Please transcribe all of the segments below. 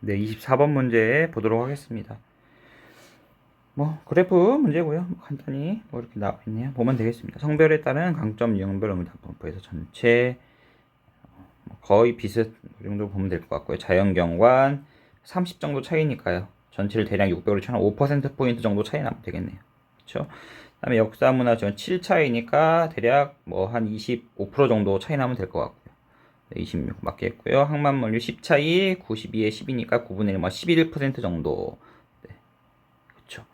네, 24번 문제 보도록 하겠습니다. 뭐 그래프 문제고요. 뭐 간단히 뭐 이렇게 나와 있네요. 보면 되겠습니다. 성별에 따른 강점 유형별 응답 분포에서 전체 어, 뭐 거의 비슷 이 정도 보면 될 것 같고요. 자연경관 30 정도 차이니까요. 전체를 대략 600으로 쳐는 5% 포인트 정도 차이 나면 되겠네요. 그렇죠? 그다음에 역사 문화 지원 7 차이니까 대략 뭐 한 25% 정도 차이 나면 될 것 같고요. 네, 26 맞겠고요. 항만물류 10 차이 92에 10이니까 9분의 1, 뭐 11% 정도. 네. 그쵸.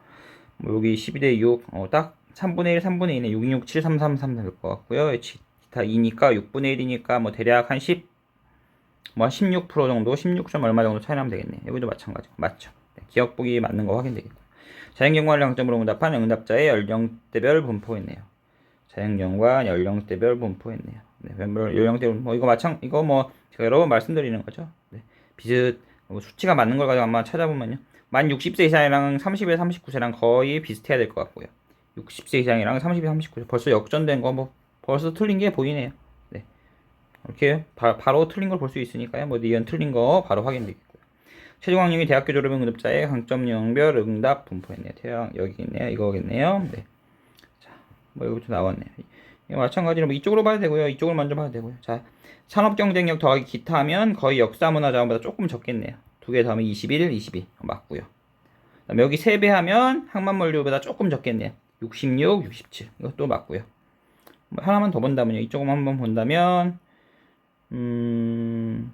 뭐 여기 11에 6, 어, 딱 3분의 1, 3분의 1에 6, 6, 7, 3, 3, 3 될 것 같고요. 기타 2니까 6분의 1이니까 뭐 대략 한 10, 뭐 16% 정도, 16점 얼마 정도 차이 나면 되겠네. 여기도 마찬가지. 맞죠. 네, 기억 보기 맞는 거 확인되겠고. 자연경관 강점으로 응답한 응답자의 연령대별 분포했네요. 자연경관 연령대별 분포했네요. 네, 멤버 연령대 뭐 이거 마찬 이거 뭐 제가 여러 번 말씀드리는 거죠. 네, 비슷 뭐 수치가 맞는 걸 가지고 한번 찾아보면요. 만 60세 이상이랑 30에 39세랑 거의 비슷해야 될 것 같고요. 60세 이상이랑 30에 39세 벌써 역전된 거 뭐 벌써 틀린 게 보이네요. 네. 이렇게 바, 로 틀린 걸 볼 수 있으니까요. 뭐 니은 틀린 거 바로 확인되겠고요. 최종 학력이 대학교 졸업 응답자의 강점 유형별 응답 분포했네요. 태양 여기 있네요. 이거겠네요. 네. 자, 뭐 여기부터 나왔네요. 이거 마찬가지로 뭐 이쪽으로 봐도 되고요. 이쪽을 먼저 봐도 되고요. 자, 산업 경쟁력 더하기 기타 하면 거의 역사 문화 자원보다 조금 적겠네요. 두 개 더하면 21, 22 맞고요. 그다음에 여기 3배 하면 항만물류보다 조금 적겠네요. 66, 67 이것도 맞고요. 뭐 하나만 더 본다면요. 이쪽을 한번 본다면 음.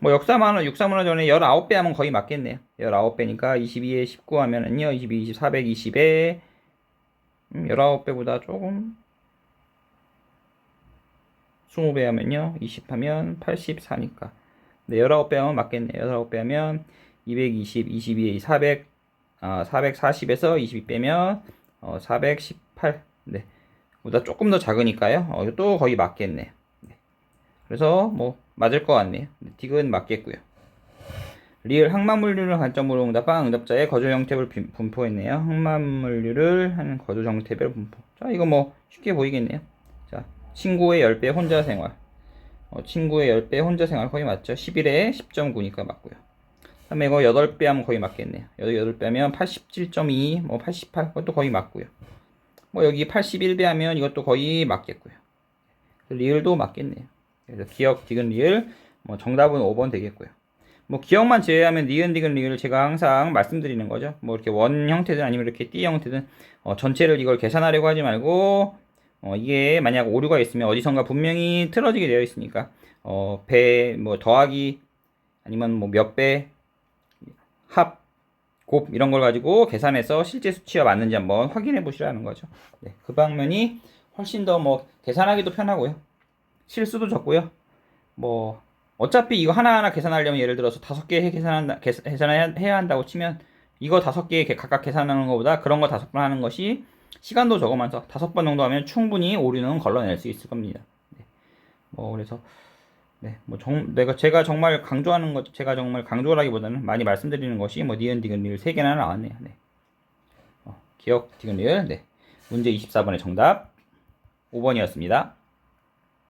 뭐 역사만화, 육사문화 전에 19배 하면 거의 맞겠네요. 19배니까 22에 19 하면은요. 22, 20, 420에 음, 19배보다 조금 20배 하면요. 20 하면 84니까. 네, 19배 하면 맞겠네요. 19배 하면 220, 22에 400, 아, 440에서 22 빼면 어, 418. 네. 보다 조금 더 작으니까요. 어, 또 거의 맞겠네요. 네. 그래서 뭐 맞을 것 같네요. 네, 딕은 맞겠고요. 리을 항만물류를 관점으로 응답한 응답자의 거주 형태별 빈- 분포했네요. 항만물류를 하는 거주 형태별 분포. 자, 이거 뭐 쉽게 보이겠네요. 자, 친구의 10배 혼자 생활. 어, 친구의 10배 혼자 생활 거의 맞죠? 11에 10.9니까 맞고요. 다음에 이거 8배 하면 거의 맞겠네요. 8배 하면 87.2, 뭐 88, 그것도 거의 맞고요. 뭐 여기 81배 하면 이것도 거의 맞겠고요. 리을도 맞겠네요. 그래서 기억, 디귿, 리을, 뭐 정답은 5번 되겠고요. 뭐 기억만 제외하면 니은, 디귿, 리을을 제가 항상 말씀드리는 거죠. 뭐 이렇게 원 형태든 아니면 이렇게 띠 형태든 어, 전체를 이걸 계산하려고 하지 말고 어, 이게 만약 오류가 있으면 어디선가 분명히 틀어지게 되어 있으니까 어, 배, 뭐 더하기 아니면 뭐 몇 배, 합, 곱 이런 걸 가지고 계산해서 실제 수치와 맞는지 한번 확인해 보시라는 거죠. 네, 그 방면이 훨씬 더 뭐 계산하기도 편하고요. 실수도 적고요. 뭐 어차피 이거 하나하나 계산하려면 예를 들어서 다섯 개 계산한다 계산- 계산해야 해야 한다고 치면 이거 다섯 개 각각 계산하는 것보다 그런 거 다섯 번 하는 것이 시간도 적으면서 다섯 번 정도 하면 충분히 오류는 걸러낼 수 있을 겁니다. 네. 뭐 그래서 네, 뭐 정, 내가 제가 정말 강조하는 것, 제가 정말 강조라기보다는 많이 말씀드리는 것이 뭐 니은 디귿 리을 세 개나 나왔네요. 네. 어, 기억 디귿 리을 네. 문제 24번의 정답 5번이었습니다.